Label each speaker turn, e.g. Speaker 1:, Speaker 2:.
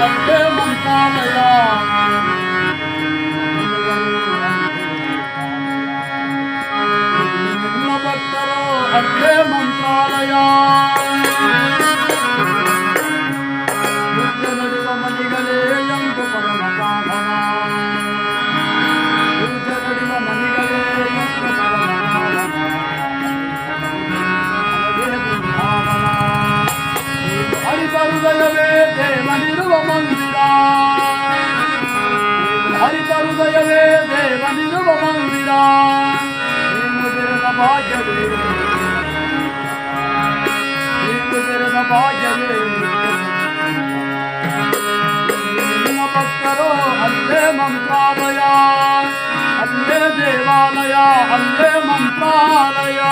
Speaker 1: வந்தே முன்காமையா ಭಕ್ತರು ಅಡ್ಡೇ ಮಂತ್ರಾಲಯ ಮನೆಗಳೇ ಎಂದು ಪರಮ ಕಾಮನ హరిత హృదయమే దేవ నిరుమ మందిరా భక్తరో అల్లే మంత్రాలయా అల్లే దేవాలయా అల్లే మంత్రాలయా.